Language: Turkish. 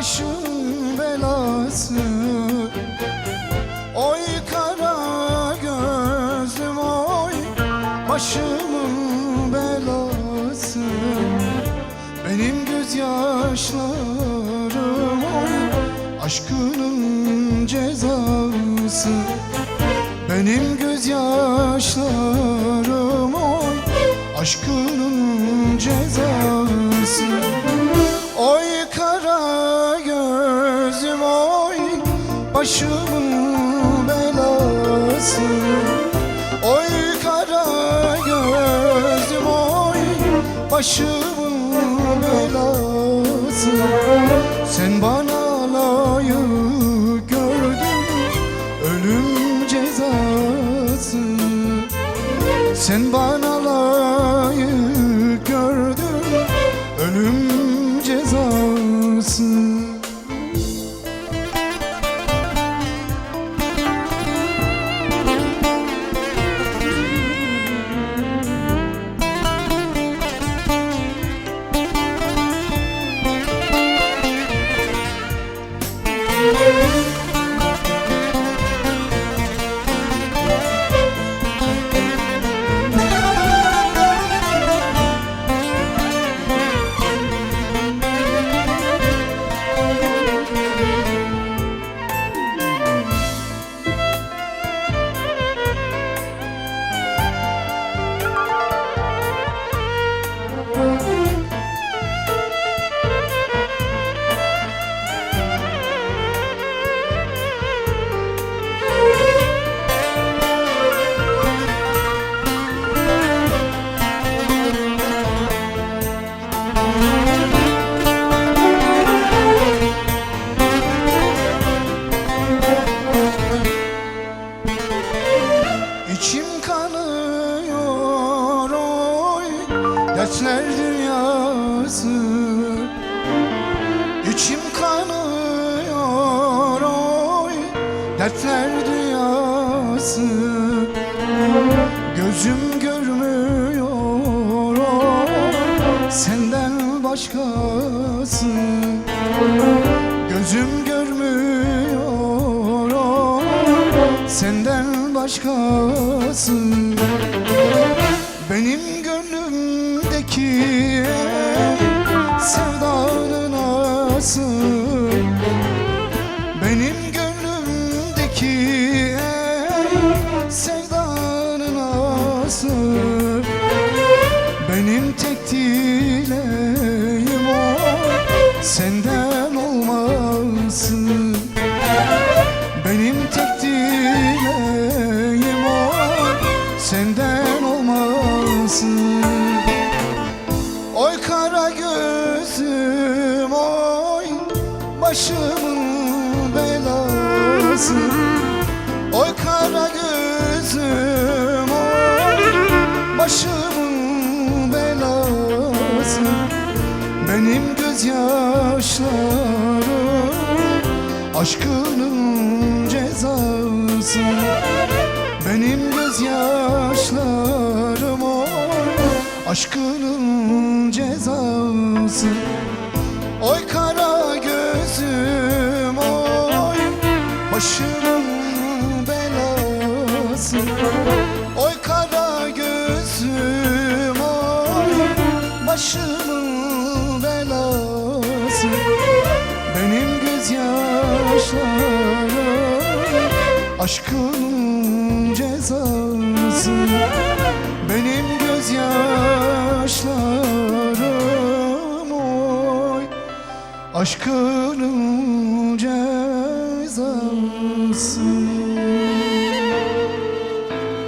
başım belası. Oy kara gözlüm oy başımın belası. Benim gözyaşlarım oy aşkının cezası. Benim gözyaşlarım oy aşkının cezası başımın belası. Oy kara gözüm oy başımın belası. Sen bana layık gördün ölüm cezası. Sen bana layık gördün ölüm cezası Dertler dünyası. İçim kanıyor oy. Dertler dünyası. Gözüm görmüyor oy. Senden başkası. Gözüm görmüyor oy. Senden başkası. Benim gönlümdeki sevdanın asıl Benim gönlümdeki sevdanın asıl Benim tek dileğim o Senden olmasın Başımın belası. Oy kara gözüm oy. Başımın belası. Benim gözyaşlarım Aşkının cezası. Benim gözyaşlarım o Aşkının cezası Başımın belası. Oy kara gözüm oy Başımın belası. Benim gözyaşlarım Aşkın cezası. Benim gözyaşlarım oy Aşkın cezası yazımsın